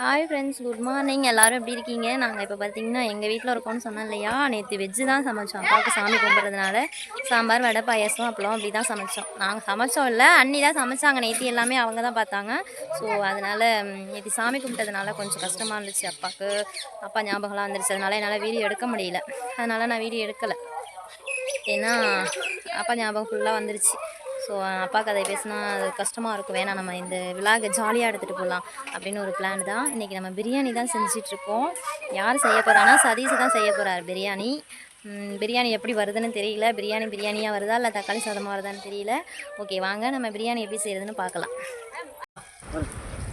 Hi friends good morning எல்லோரும் எப்படி இருக்கீங்க? நாங்கள் இப்போ பார்த்தீங்கன்னா எங்கள் வீட்டில் இருக்கோம்னு சொன்னோம் இல்லையா? நேற்று வெஜ்ஜு தான் சமைச்சோம். அப்பாவுக்கு சாமி கும்பிட்றதுனால சாம்பார் வடை பாயசம் அப்பளம் அப்படி தான் சமைச்சோம். நாங்கள் சமைச்சோம் இல்லை அண்ணி தான் சமைச்சாங்க. நேற்று எல்லாமே அவங்க தான் பார்த்தாங்க. ஸோ அதனால் நேற்று சாமி கும்பிட்டதுனால கொஞ்சம் கஷ்டமாக இருந்துச்சு. அப்பாவுக்கு அப்பா ஞாபகம்லாம் வந்துருச்சு அதனால என்னால் வீடியோ எடுக்க முடியல. அதனால் நான் வீடியோ எடுக்கலை. ஏன்னா அப்பா ஞாபகம் ஃபுல்லாக வந்துருச்சு. ஸோ அப்பா கதை பேசினா அது கஷ்டமாக இருக்கும். வேணாம் நம்ம இந்த விழாக ஜாலியாக எடுத்துகிட்டு போகலாம் அப்படின்னு ஒரு பிளான் தான். இன்றைக்கி நம்ம பிரியாணி தான் செஞ்சிட்ருக்கோம் யார் செய்ய போகிறான்னா சதீஷ் தான் செய்ய போகிறார் பிரியாணி. பிரியாணி எப்படி வருதுன்னு தெரியல. பிரியாணி பிரியாணியாக வருதா இல்லை தக்காளி சாதமாக வருதான்னு தெரியல. ஓகே வாங்க நம்ம பிரியாணி எப்படி செய்கிறதுன்னு பார்க்கலாம்.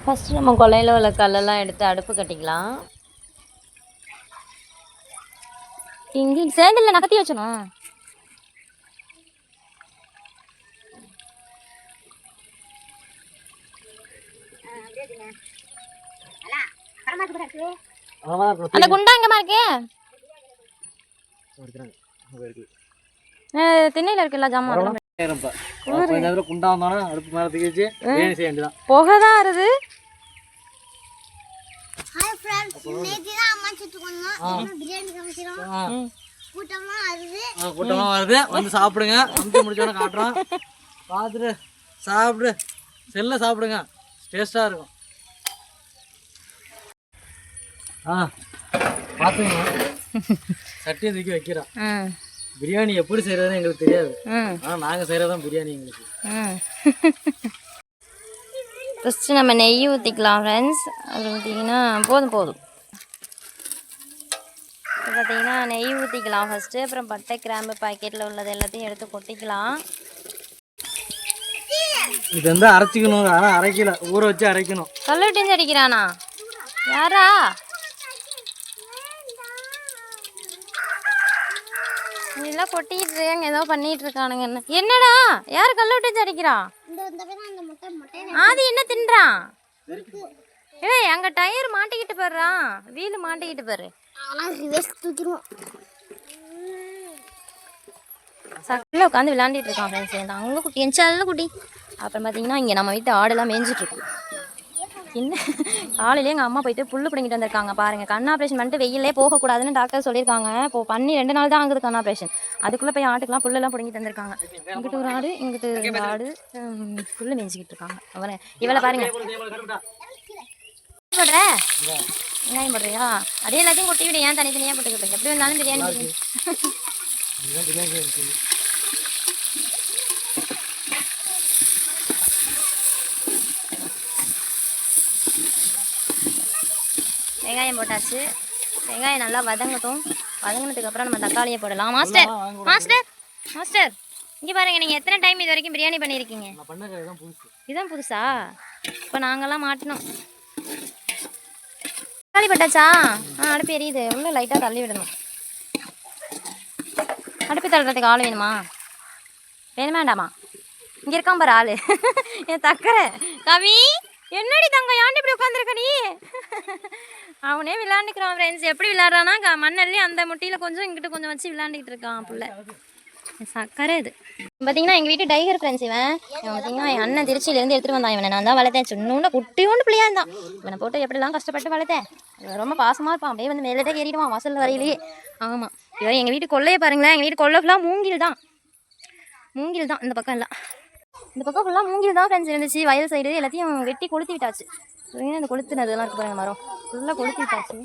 ஃபஸ்ட்டு நம்ம கொலையில் உள்ள கல்லெல்லாம் எடுத்து அடுப்பு கட்டிக்கலாம். இங்கே சேர்ந்தில் நகர்த்தி வச்சணும். அந்த குண்டா எங்கம்மா இருக்கு திண்ணையில இருக்குல்ல ஜாமான் குண்டா அடுப்பு மேலே தூக்கி புகை தான் வருது. ஹாய் ஃப்ரெண்ட்ஸ் நேற்று தான் அம்மா சுட்டு கொண்டோம். பிரியாணி சமைக்கிறோம். கூட்டமாக வருது. ஆ, கூட்டமா வருது. வந்து சாப்பிடுங்க. சமைச்சு முடிச்சோன்னு காட்டுறோம். பார்த்துட்டு சாப்பிடு. செல்ல சாப்பிடுங்க. டேஸ்ட்டாக இருக்கும். ஆ பார்த்துங்க சட்டியை தூக்கி வைக்கிறோம். பிரியாணி எப்படி செய்யறதுன்னு எங்களுக்கு தெரியாது. ஆனால் நாங்கள் செய்கிறதான் பிரியாணி எங்களுக்கு. ஃபஸ்ட்டு நம்ம நெய் ஊற்றிக்கலாம் ஃப்ரெண்ட்ஸ் அது ஊற்றிங்கன்னா போதும் போதும். இப்போ பார்த்தீங்கன்னா நெய் ஊற்றிக்கலாம் ஃபஸ்ட்டு அப்புறம் பட்டை கிராம்பு பாக்கெட்டில் உள்ளது எல்லாத்தையும் எடுத்து கொட்டிக்கலாம். இது வந்து அரைச்சிக்கணும். ஆனால் அரைக்கல. ஊற வச்சு அரைக்கணும். கல்லுட்டின்னு அடிக்கிறானா? யாரா? இதெல்லாம் கொட்டிக்கிட்டு இருக்காங்க ஏதோ பண்ணிட்டு இருக்கானுங்க என்ன? என்னடா? யார் கல்லுட்டி அடிக்கிறா? இந்த இந்த பக்கம் அந்த முட்டை முட்டை ஆதி என்ன தின்றான் ஏய் அங்க டயர் மாட்டிக்கிட்டு போடுறான் வீல் மாட்டிக்கிட்டு பாரு. சக்கில் உட்காந்து விளையாண்டுட்டு இருக்கான் ஃப்ரெண்ட்ஸ் அங்கே குட்டி என் குட்டி. அப்புறம் பார்த்தீங்கன்னா இங்கே நம்ம வீட்டு ஆடெல்லாம் மேய்ஞ்சிட்டு இருக்கு. என்ன காலையிலே எங்கள் அம்மா போயிட்டு புல்லு பிடிங்கிட்டு வந்திருக்காங்க. பாருங்க கண் ஆப்ரேஷன் பண்ணிட்டு வெயிலே போகக்கூடாதுன்னு டாக்டர் சொல்லியிருக்காங்க. இப்போ பண்ணி ரெண்டு நாள் தான் ஆகுது கண் ஆப்ரேஷன் அதுக்குள்ளே போய் ஆட்டுக்கெல்லாம் புல்லெல்லாம் பிடிங்கிட்டு வந்திருக்காங்க. இங்கிட்டு ஒரு ஆடு இங்கிட்டு ஒரு ஆடு புல்லு மேய்ஞ்சிக்கிட்டு இருக்காங்க. அவரை இவளை பாருங்க. போடுற வெங்காயம் போடுறியா? அதே எல்லாத்தையும் கொட்டி விடு ஏன் தனித்தனியாக போட்டுக்கிட்டு எப்படி வந்தாலும் பிரியாணி பிரியாணி. இதுதான் பிரியாணி இருக்கு வெங்காயம் போட்டாச்சு. வெங்காயம் நல்லா வதங்கட்டும். வதங்கினதுக்கு அப்புறம் நம்ம தக்காளியை போடலாம். மாஸ்டர் மாஸ்டர் மாஸ்டர் இங்கே பாருங்க நீங்கள் எத்தனை டைம் இது வரைக்கும் பிரியாணி பண்ணியிருக்கீங்க? நான் பண்ண கதை தான் புதுசு. இதுதான் புதுசா? இப்போ நாங்கெல்லாம் மாட்டினோம். தக்காளி போட்டாச்சா? ஆ அடுப்பு எரியுது. உள்ள லைட்டாக தள்ளி விடணும். அடுப்பு தள்ளுறதுக்கு ஆள் வேணுமா? வேணுமா வேண்டாமா? இங்கே இருக்கான் பாரு ஆளு. என் தக்கரை. கவி? என்னடி தங்க ஏன்டி இப்படி உட்காந்துருக்க நீ? அவனே விளையாண்டுக்கிறான் ஃப்ரெண்ட்ஸ் எப்படி விளையாடுறான்னா க- அந்த முட்டியில் கொஞ்சம் இங்கிட்டு கொஞ்சம் வச்சு விளையாண்டுக்கிட்டு இருக்கான் புள்ள. சக்கரை இது. பார்த்தீங்கன்னா எங்கள் வீட்டு டைகர் ஃப்ரெண்ட்ஸ் இவன். பார்த்தீங்கன்னா என் அண்ணன் திருச்சியிலேருந்து எடுத்துகிட்டு வந்தான். இவனை நான் தான் வளர்த்தேன். சின்னோண்டு குட்டியோண்டு பிள்ளையா இருந்தான். இவனை போட்டு எப்படிலாம் கஷ்டப்பட்டு வளர்த்தேன். ரொம்ப பாசமாக இருப்பான். அப்படியே வந்து மேலே ஏறிடுவான் வாசல் வரையிலேயே. ஆமாம் இவன் எங்கள் வீட்டு கொள்ளையை பாருங்களேன். எங்கள் வீட்டு கொள்ளை ஃபுல்லாக மூங்கில் தான் மூங்கில் தான் இந்த பக்கம் எல்லாம் இந்த பக்கம் ஃபுல்லாக மூங்கில் தான் ஃப்ரெண்ட்ஸ் இருந்துச்சு. வயல் சைடு எல்லாத்தையும் வெட்டி கொளுத்தி விட்டாச்சு. அந்த இந்த கொளுத்துனதெல்லாம் இருக்கு பாருங்க மரம். ஃபுல்லாக கொளுத்தி விட்டாச்சு.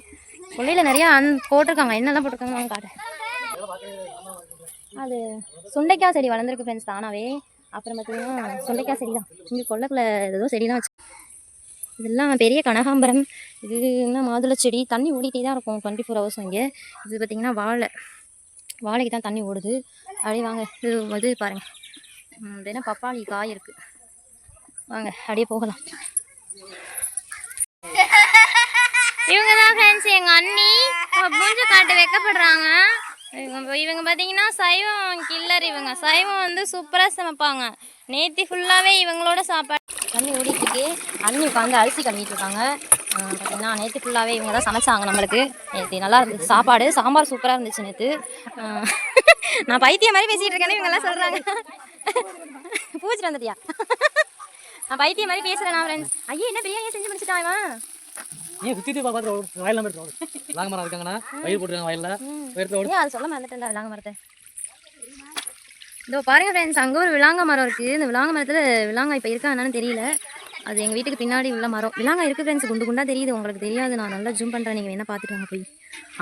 கொள்ளையில் நிறையா அன் போட்டிருக்காங்க. என்னெல்லாம் போட்டிருக்காங்க? வாங்க அது சுண்டைக்காய் செடி வளர்ந்துருக்கு ஃப்ரெண்ட்ஸ் தானாவே. அப்புறம் பார்த்தீங்கன்னா சுண்டைக்காய் செடி தான் இங்கே கொள்ளைக்குள்ள ஏதோ செடி தான் வச்சு இதெல்லாம் பெரிய கனகாம்பரம். இது என்ன மாதுளை செடி? தண்ணி ஓடிட்டே தான் இருக்கும். டுவெண்ட்டி ஃபோர் ஹவர்ஸ் இங்கே இது பார்த்திங்கன்னா வாழை. வாழைக்கு தான் தண்ணி ஓடுது. அப்படியே வாங்க. இது வந்து பாருங்கள் அப்படின்னா பப்பாளி காய் இருக்குது வாங்க அப்படியே போகலாம். இவங்க தான் ஃப்ரெண்ட்ஸ் எங்கள் அண்ணி மூஞ்ச காட்டு வைக்கப்படுறாங்க. இவங்க இவங்க பார்த்தீங்கன்னா சைவம் கில்லர் இவங்க. சைவம் வந்து சூப்பராக சமைப்பாங்க. நேற்று ஃபுல்லாகவே இவங்களோட சாப்பாடு தண்ணி ஓடிட்டுருக்கு. அண்ணி உட்காந்து அரிசி கழுவிட்டு இருக்காங்க. பார்த்தீங்கன்னா நேற்று ஃபுல்லாகவே இவங்க தான் சமைச்சாங்க நம்மளுக்கு. நேற்று நல்லா இருந்துச்சு. சாப்பாடு சாம்பார் சூப்பராக இருந்துச்சு நேற்று நான் பைத்தியம் மாதிரி பேசிகிட்டு இருக்கேன்னு இவங்கெல்லாம் சொல்கிறாங்க பூச்சிட்டு வந்துட்டியா? நான் பைத்தியம் மாதிரி பேசுகிறேன் நான் ஃப்ரெண்ட்ஸ் ஐயே என்ன பிரியாணியை செஞ்சு முடிச்சிட்டான் இவன்? நீ சுத்தி சுத்தி பார்த்து வயல்லாம் எடுத்து ஓடு விளாங்க மரம் இருக்காங்கண்ணா. பயிர் போட்டுருக்காங்க வயல்ல. ஓடு. ஏன் அது சொல்ல மறந்துட்டேன்டா விலாங்க மரத்தை இதோ பாருங்க ஃப்ரெண்ட்ஸ் அங்கே ஒரு விலாங்க மரம் இருக்குது இந்த விலாங்க மரத்தில் விலாங்க இப்போ இருக்கா என்னன்னு தெரியல. அது எங்கள் வீட்டுக்கு பின்னாடி உள்ள மரம். விலாங்க இருக்குது ஃப்ரெண்ட்ஸ் குண்டு குண்டா தெரியுது. உங்களுக்கு தெரியாது. நான் நல்லா ஜூம் பண்ணுறேன் நீங்கள் என்ன பார்த்துட்டு வாங்க போய்.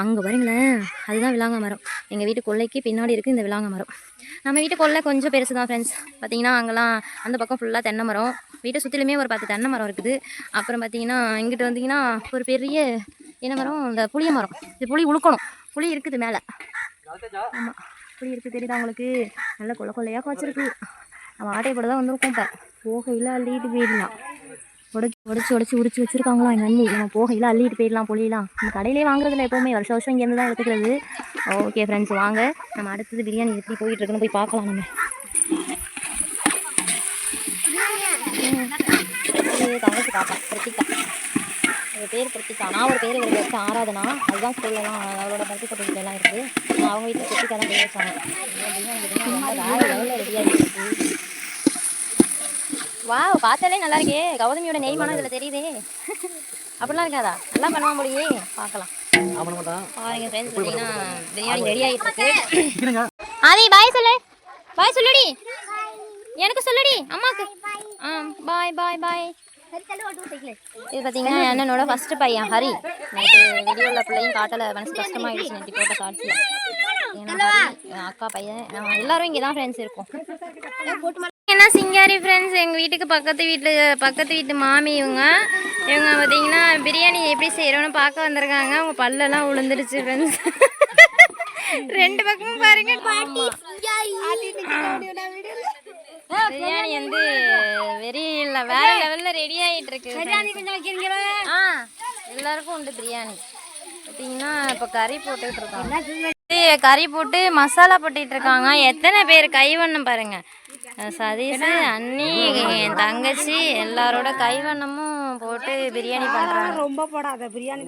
அங்கே பாருங்களேன் அதுதான் விலாங்க மரம். எங்கள் வீட்டு கொல்லைக்கு பின்னாடி இருக்குது இந்த விலாங்க மரம். நம்ம வீட்டு கொல்லை கொஞ்சம் பெருசு தான் ஃப்ரெண்ட்ஸ் பார்த்தீங்கன்னா அங்கெல்லாம் அந்த பக்கம் ஃபுல்லாக தென்னை மரம். வீட்டை சுற்றிலுமே ஒரு பத்து தென்னை மரம் இருக்குது. அப்புறம் பார்த்தீங்கன்னா இங்கிட்டு வந்தீங்கன்னா ஒரு பெரிய என்ன மரம்? இந்த புளிய மரம். இது புளி உழுக்கணும். புளி இருக்குது மேலே. ஆமாம் புளி இருக்குது தெரியுதா உங்களுக்கு? நல்ல கொள்ள கொள்ளையாக காய்ச்சிருக்கு. நம்ம ஆட்டையை போட தான் வந்திருக்கோம் இப்போ. போகையில் அள்ளிட்டு போயிடலாம். உடச்சி உடச்சி உடச்சி உரிச்சு வச்சிருக்காங்களா? எங்கள் அண்ணி நம்ம போகையில் அள்ளிட்டு போயிடலாம் பொழியலாம் நம்ம கடையிலே வாங்குறதுல எப்போவுமே. வருஷம் வருஷம் இங்கேருந்து தான் எடுத்துக்கிறது. ஓகே ஃப்ரெண்ட்ஸ் வாங்க. நம்ம அடுத்தது பிரியாணி எப்படி போயிட்டு இருக்குன்னு போய் பார்க்கலாம் நம்ம. தங்கச்சி பாப்பா பிரத்திகா அவள் பேர் பிரத்திகா நான் ஒரு பேர் இவருக்கு வச்சு ஆராதனா. அதுதான் ஸ்கூல்லலாம் அவளோட பர்த் சர்டிஃபிகேட்லாம் இருக்குது அவங்க வீட்டில் பிரத்திகா தான் பேர் வச்சாங்க வேறு லெவலில் ரெடியாக இருக்குது வா பார்த்தாலே நல்லா இருக்கே கௌதமியோட நெய்மானம் இதில் தெரியுதே. அப்படிலாம் இருக்காதா? நல்லா பண்ணுவான் முடியே பார்க்கலாம். பாருங்க ஃப்ரெண்ட்ஸ் பார்த்தீங்கன்னா பிரியாணி ரெடி ஆகிட்டு இருக்கு. ஆதி பாய் சொல்லு. பாய் சொல்லுடி. எனக்கு சொல்லுடி அம்மாக்கு. ஆ பாய் பாய் பாய் இது பார்த்தீங்கன்னா அண்ணனோட ஃபர்ஸ்ட் பையன் ஹரி. நேற்று வெளியுள்ள பிள்ளையும் காட்டல மனசு கஷ்டமாயிடுச்சு நேற்று போட்ட சாட்சியில் ஏன்னா அக்கா பையன். நம்ம எல்லாரும் இங்கே தான் ஃப்ரெண்ட்ஸ் இருக்கோம் என்ன சிங்காரி ஃப்ரெண்ட்ஸ் எங்கள் வீட்டுக்கு பக்கத்து வீட்டில் பக்கத்து வீட்டு மாமி இவங்க. இவங்க பார்த்தீங்கன்னா பிரியாணி எப்படி செய்கிறோன்னு பார்க்க வந்திருக்காங்க. அவங்க பல்லெல்லாம் விழுந்துருச்சு ஃப்ரெண்ட்ஸ் ரெண்டு பக்கமும் பாருங்க பிரியாணி வந்து வெரி இல்லை வேற லெவலில் ரெடி ஆகிட்டு இருக்கு ஆ எல்லாருக்கும் உண்டு பிரியாணி. பார்த்தீங்கன்னா இப்போ கறி போட்டுட்டு இருக்காங்க. இது கறி போட்டு மசாலா போட்டுட்டு இருக்காங்க. எத்தனை பேர் கைவண்ணம் பாருங்க. சதீஷ் அண்ணி என் தங்கச்சி எல்லாரோட கைவண்ணமும் போட்டு பிரியாணி பண்றாங்க. ரொம்ப போடாத பிரியாணி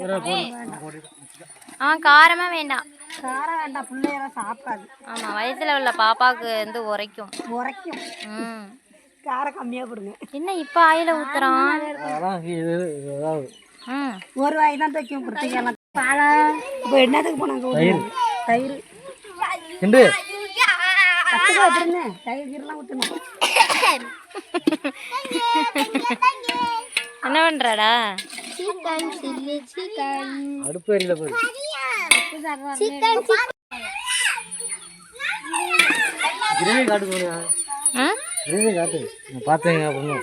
ஆ காரமா வேண்டாம். காரம் வேண்டாம் பிள்ளையெல்லாம் சாப்பிடாது. ஆமா வயித்துல உள்ள பாப்பாவுக்கு வந்து உரைக்கும். உரைக்கும். ம். காரம் கம்மியாக போடுங்க. என்ன இப்போ ஆயில ஊத்துறான்? ம். ஒரு வாய் தான் தைக்கும் கொடுத்தீங்க. பழம். இப்போ என்னத்துக்கு போனாங்க? தயிர். கீரெல்லாம் ஊற்றணும் என்ன பண்றடா? Chicken chilli chicken. அடுப்பு எரியல போய் சிக்கன் கிரேவி காட்டு போறியா ஆ? கிரேவி காட்டு. நான் பார்த்தேங்க அப்படின்னு.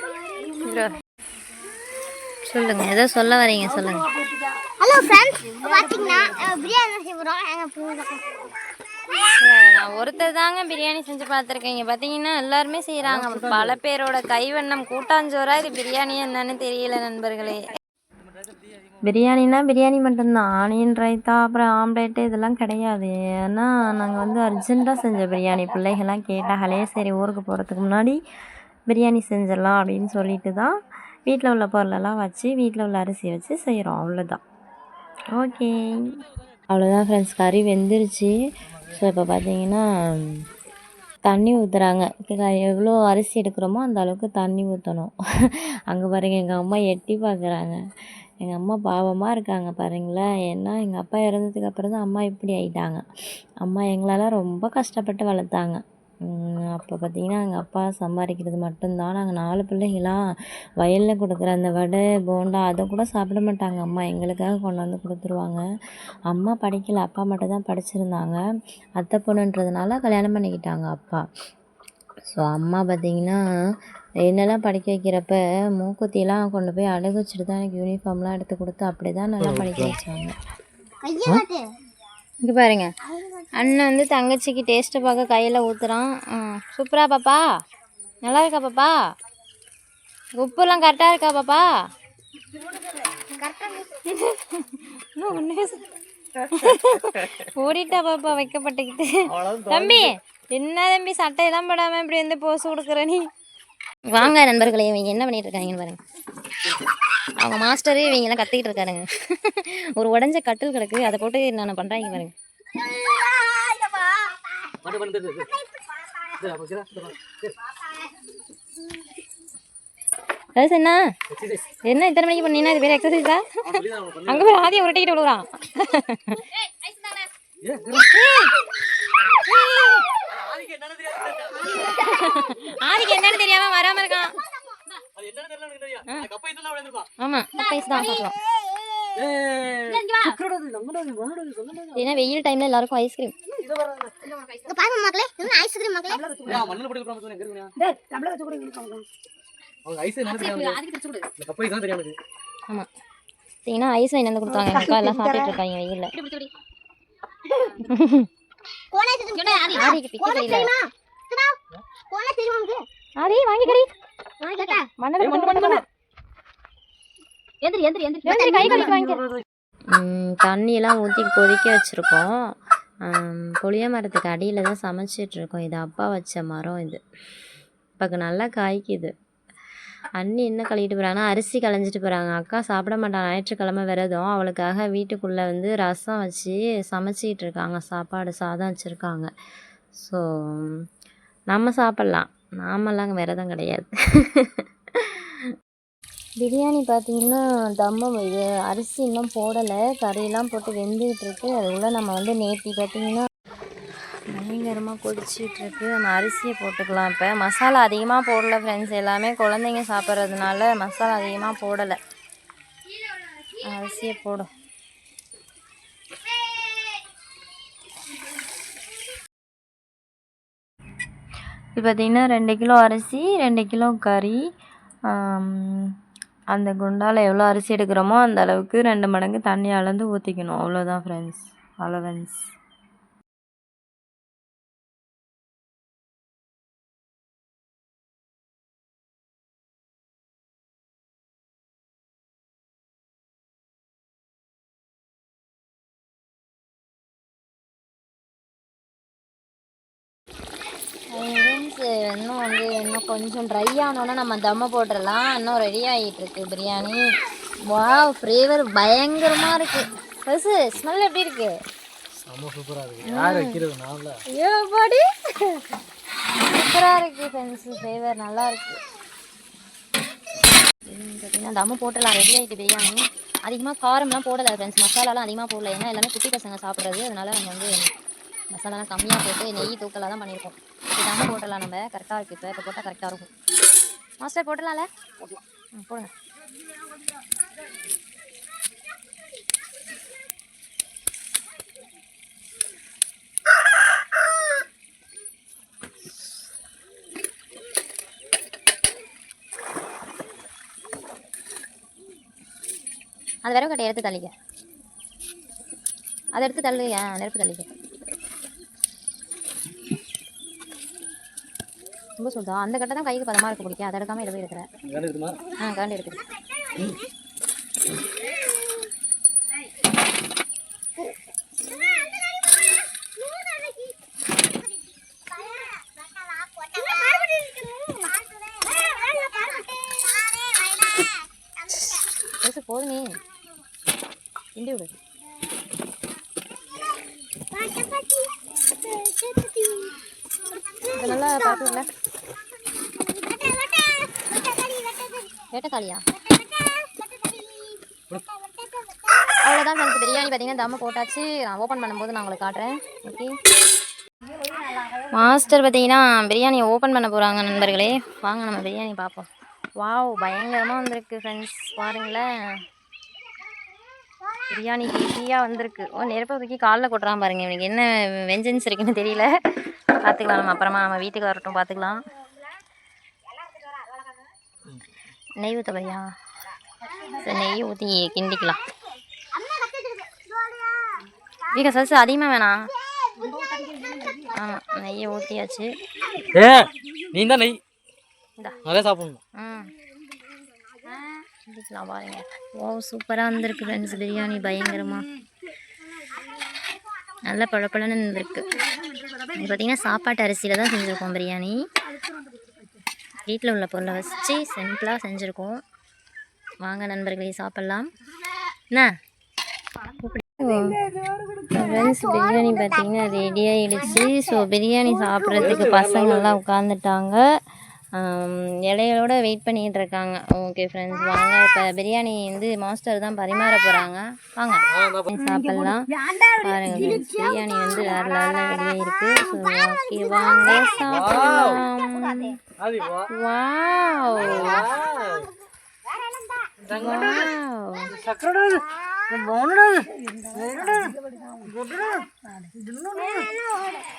சொல்லுங்க. ஏதோ சொல்ல வரீங்க சொல்லுங்க. ஹலோ ஃப்ரெண்ட்ஸ் பார்த்தீங்கன்னா பிரியாணி பிள்ளை நான் ஒருத்தர் தாங்க பிரியாணி செஞ்சு பார்த்துருக்கேன் இங்கே பார்த்தீங்கன்னா எல்லாருமே செய்கிறாங்க பல பேரோட கைவண்ணம் கூட்டாஞ்சோறா இது பிரியாணி என்னன்னு தெரியல நண்பர்களே. பிரியாணினா பிரியாணி மட்டும்தான். ஆனியன் ரைத்தா அப்புறம் ஆம்லேட்டு இதெல்லாம் கிடையாது. ஏன்னா நாங்கள் வந்து அர்ஜென்ட்டாக செஞ்ச பிரியாணி. பிள்ளைகள்லாம் கேட்டாங்களே சரி ஊருக்கு போகிறதுக்கு முன்னாடி பிரியாணி செஞ்சிடலாம் அப்படின்னு சொல்லிட்டு தான் வீட்டில் உள்ள பொருளெல்லாம் வச்சு வீட்டில் உள்ள அரிசி வச்சு செய்கிறோம் அவ்வளோதான் ஓகே. அவ்வளோதான் ஃப்ரெண்ட்ஸ் கறி வெந்துருச்சு. ஸோ இப்போ பார்த்தீங்கன்னா தண்ணி ஊற்றுறாங்க எவ்வளோ அரிசி எடுக்கிறோமோ அந்த அளவுக்கு தண்ணி ஊற்றணும் அங்கே பாருங்கள் எங்கள் அம்மா எட்டி பார்க்குறாங்க எங்கள் அம்மா பாவமாக இருக்காங்க பாருங்களேன். ஏன்னா எங்கள் அப்பா இறந்ததுக்கு அப்புறம் தான் அம்மா இப்படி ஆயிட்டாங்க. அம்மா எங்களால் ரொம்ப கஷ்டப்பட்டு வளர்த்தாங்க. அப்போ பார்த்தீங்கன்னா எங்கள் அப்பா சம்பாதிக்கிறது மட்டும்தான். நாங்கள் நாலு பிள்ளைகளாம் வயலில் கொடுக்குற அந்த வடை போண்டா அதை கூட சாப்பிட மாட்டாங்க. அம்மா எங்களுக்காக கொண்டு வந்து கொடுத்துருவாங்க. அம்மா படிக்கல அப்பா மட்டும் தான் படிச்சிருந்தாங்க. அத்தை பொண்ணுன்றதுனால கல்யாணம் பண்ணிக்கிட்டாங்க அப்பா. ஸோ அம்மா பார்த்தீங்கன்னா என்னெல்லாம் படிக்க வைக்கிறப்ப மூக்குத்தியெல்லாம் கொண்டு போய் அடகு வச்சுட்டு தான் எனக்கு யூனிஃபார்ம்லாம் எடுத்து கொடுத்து அப்படி தான் நல்லா படிக்க வச்சாங்க. இங்கே பாருங்க. அண்ணன் வந்து தங்கச்சிக்கு டேஸ்ட்டை பார்க்க கையில் ஊற்றுறான் சூப்பரா பாப்பா. நல்லா இருக்கா பாப்பா? உப்புலாம் கரெக்டாக இருக்கா பாப்பா? ஓடிட்டா பாப்பா வைக்கப்பட்டுக்கிட்டு. தம்பி என்ன தம்பி சட்டையெல்லாம் போடாமல் இப்படி வந்து போஸ் கொடுக்குற நீ? வாங்க நண்பர்களே இவங்க என்ன பண்ணிட்டு இருக்காங்கன்னு பாருங்க. அவங்க மாஸ்டரு இவங்க எல்லாம் கத்திக்கிட்டு இருக்காருங்க ஒரு உடஞ்ச கட்டில் கிடக்கு அதை போட்டு நான் பண்ணுறாங்க பாருங்க. பண்ணு பண்ணு. அது என்ன என்ன இத்தனை மணிக்கு பண்ணீங்கன்னா இது பேர் எக்ஸசைஸா அங்கே போய் ஆதியை உருட்டிக்கிட்டு விழுகுறான் ஆதிக்கு என்னன்னு தெரியாம வராம இருக்கான். ஆமா சர்ப்ரைஸ் தான் பார்க்கலாம். ஏன்னா வெயில் டைம்ல எல்லாருக்கும் ஐஸ்கிரீம். இங்க பாருங்க மக்களே இது ஐஸ்கிரீம் மக்களே மண்ணில் போட்டு கொடுக்குறோம் எங்க இருக்குங்க டேய் டம்ளர் வச்சு கொடுங்க அவங்க ஐஸ் என்ன தெரியாம இந்த கப்பை தான் தெரியாம இருக்கு. ஆமா. பார்த்தீங்கன்னா ஐஸ் வாங்கி வந்து கொடுத்தாங்க? எங்க அக்கா எல்லாம் சாப்பிட்டுட்டு இருக்காங்க வெயில்ல. கோனா தெரியுமா பிக்க தெரியல கோனா தெரியுமா உங்களுக்கு ஆதி வாங்கி கடி நான் கேட்டா மண்ணை மண்ணு எந்திரி எந்திரி எந்திரி. கை கழுவிட்டு வாங்கிக்க. தண்ணியெல்லாம் ஊற்றி கொதிக்க வச்சுருக்கோம். புளிய மரத்துக்கு அடியில் தான் சமைச்சிட்டு இருக்கோம் இது அப்பா வச்ச மரம் இது. இப்போ நல்லா காய்க்குது. அண்ணி என்ன கழுவிட்டு போகிறாங்கன்னா அரிசி களைஞ்சிட்டு போகிறாங்க அக்கா சாப்பிட மாட்டாங்க ஞாயிற்றுக்கிழமை விரதம். அவளுக்காக வீட்டுக்குள்ளே வந்து ரசம் வச்சு சமைச்சிக்கிட்டு இருக்காங்க சாப்பாடு சாதம் வச்சுருக்காங்க. ஸோ நம்ம சாப்பிட்லாம். நாமெல்லாம் அங்கே விரதம் கிடையாது. பிரியாணி பார்த்தீங்கன்னா தம்மம் இது. அரிசி இன்னும் போடலை. கறியெல்லாம் போட்டு வெந்துகிட்ருக்கு அதுக்குள்ளே நம்ம வந்து நேத்தி பார்த்தீங்கன்னா பயங்கரமாக கொதிச்சிட்டு நம்ம அரிசியை போட்டுக்கலாம் இப்போ. மசாலா அதிகமாக போடல ஃப்ரெண்ட்ஸ் எல்லாமே குழந்தைங்க சாப்பிட்றதுனால மசாலா அதிகமாக போடலை. அரிசியை போடும் இது பார்த்திங்கன்னா ரெண்டு கிலோ அரிசி ரெண்டு கிலோ கறி அந்த குண்டால் எவ்வளோ அரிசி எடுக்கிறோமோ அந்த அளவுக்கு ரெண்டு மடங்கு தண்ணி அளந்து ஊற்றிக்கணும் அவ்வளோதான் ஃப்ரெண்ட்ஸ் அலவன்ஸ் இன்னும் கொஞ்சம் ட்ரை ஆனோன்னா நம்ம தம்ம போட்டுடலாம் இன்னும் ரெடி ஆகிட்டு இருக்கு பிரியாணி வாவ் ஃப்ளேவர் பயங்கரமாக இருக்கு. ஃபர்ஸ்ட் ஸ்மெல் எப்படி இருக்கு? செம்ம சூப்பரா இருக்கு. யார் வைக்கிறது? நான்ல. ஐயோ பாடி. சூப்பராக இருக்கு ஃப்ரெண்ட்ஸ் ஃப்ளேவர் நல்லா இருக்கு. ம், பார்த்தீங்கன்னா தம்ம போட்டுடலாம் ரெடி ஆகிட்டு பிரியாணி அதிகமாக காரம்லாம் போடலை ஃப்ரெண்ட்ஸ் மசாலாலாம் அதிகமாக போடல. ஏன்னா எல்லாமே குட்டி பசங்க சாப்பிட்றது. அதனால நம்ம வந்து மசாலாலாம் கம்மியாக போட்டு நெய் தூக்கலாக தான் பண்ணியிருக்கோம் இதாமல் போட்டலாம் நம்ம. கரெக்டாக இருக்குது இப்போ இப்போ போட்டால் கரெக்டாக இருக்கும். மாஸ்டர் போட்டலாம்ல ம் போடுங்க. அது விரவு கட்டை எடுத்து தள்ளிக்க. அதை எடுத்து தள்ளுங்க. நெருப்பு தள்ளிக்க ரொம்ப சொல்றா. அந்த கட்டை தான் கைக்கு பதமாக இருக்க பிடிக்கும் அதை எடுக்காம இதை போய் எடுக்கிறேன் ஆ கரண்ட் பேச போதுமே கிண்டி விடு. நல்லா பார்த்துல வேட்டைக்காளியா? அவ்வளோதான் எனக்கு பிரியாணி பார்த்தீங்கன்னா தம்ம போட்டாச்சு. நான் ஓப்பன் பண்ணும்போது நான் உங்களுக்கு காட்டுறேன். ஓகே மாஸ்டர் பார்த்தீங்கன்னா பிரியாணி ஓப்பன் பண்ண போகிறாங்க நண்பர்களே. வாங்க நம்ம பிரியாணி பார்ப்போம். வாவ் பயங்கரமாக வந்திருக்கு ஃப்ரெண்ட்ஸ் பாருங்களேன். பிரியாணி ஹெவியாக வந்திருக்கு. ஓ நெருப்பை தூக்கி காலில் கொட்டுறான் பாருங்க. இவனுக்கு என்ன வெஞ்சன்ஸ் இருக்குன்னு தெரியல. பார்த்துக்கலாம் நம்ம அப்புறமா நம்ம வீட்டுக்கு வரட்டும் பார்த்துக்கலாம். நெய் ஊற்ற பையா சரி நெய் ஊற்றி கிண்டிக்கலாம். வீக்க சல்சு அதிகமாக வேணாம் ஆமாம் நெய்யை ஊற்றியாச்சு ஏ நீ தான் நெய். நிறைய சாப்பிடணும். ம் கிண்டிக்கலாம் பாருங்க. ஓ சூப்பராக வந்திருக்கு ஃப்ரெண்ட்ஸ் பிரியாணி பயங்கரமாக நல்ல பழப்பழன்னு இருந்திருக்கு. இது பார்த்தீங்கன்னா சாப்பாட்டு அரிசியில் தான் செஞ்சுருக்கோம் பிரியாணி. வீட்டில் உள்ள பொருளை வச்சு சிம்பிளாக செஞ்சுருக்கோம். வாங்க நண்பர்களே சாப்பிட்லாம். என்ன ஃப்ரெண்ட்ஸ் பிரியாணி பார்த்திங்கன்னா ரெடி ஆகிடுச்சு ஸோ பிரியாணி சாப்பிட்றதுக்கு பசங்கள்லாம் உட்காந்துட்டாங்க இலையோட வெயிட் பண்ணிட்டு இருக்காங்க. ஓகே ஃப்ரெண்ட்ஸ் வாங்க. இப்போ பிரியாணி வந்து மாஸ்டர் தான் பரிமாற போகிறாங்க வாங்க. சாப்பிட்லாம். பாருங்க பிரியாணி வந்து வேற லெவலில் ரெடியாக இருக்கு. ஸோ ஓகே வாங்க சாப்பிடலாம். வாவ்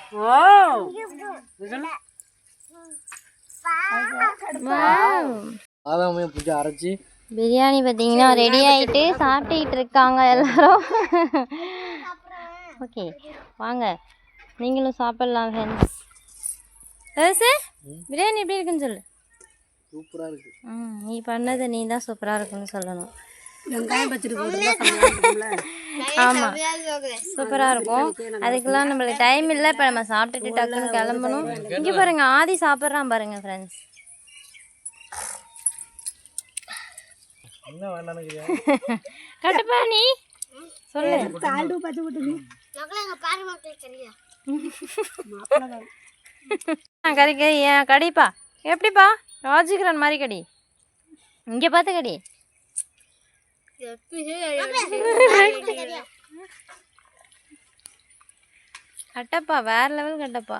வாவ் சக்கரடா மௌனடா வாவ். வாவ் பாதாமே பிடிச்சி அரைச்சி. பிரியாணி பார்த்தீங்கன்னா ரெடி ஆயிட்டு சாப்பிட்டுக்கிட்டு இருக்காங்க எல்லாரும். ஓகே வாங்க. நீங்களும் சாப்பிட்லாம் ஃப்ரெண்ட்ஸ் பிரியாணி எப்படி இருக்குன்னு சொல்லு. சூப்பரா இருக்கு. ம் நீ பண்ணது நீ தான் சூப்பராக இருக்குன்னு சொல்லணும். வெங்காயம் பச்சடி ஆமாம் சூப்பராக இருக்கும். அதுக்கெல்லாம் நம்மளுக்கு டைம் இல்லை. இப்போ நம்ம சாப்பிட்டுட்டு டக்குன்னு கிளம்பணும். இங்கே பாருங்க ஆதி சாப்பிட்றான் பாருங்க ஃப்ரெண்ட்ஸ் என்ன வேண்டாம்னு கட்டுப்பா நீ. சொல்லு. சால்டு பச்சை போட்டு மக்களே எங்க பாரு மக்கள் சரியா? ஆ கறி கறி ஏன் கடிப்பா? எப்படிப்பா? ராஜகிரண் மாதிரி கடி. இங்கே பார்த்து கடி. கட்டப்பா வேற லெவல் கட்டப்பா.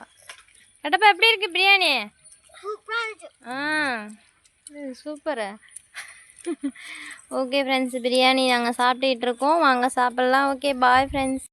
கட்டப்பா எப்படி இருக்கு பிரியாணி? ஆ. சூப்பரு. ஓகே ஃப்ரெண்ட்ஸ் பிரியாணி நாங்கள் சாப்பிட்டுக்கிட்டு இருக்கோம். வாங்க சாப்பிட்லாம். Okay bye friends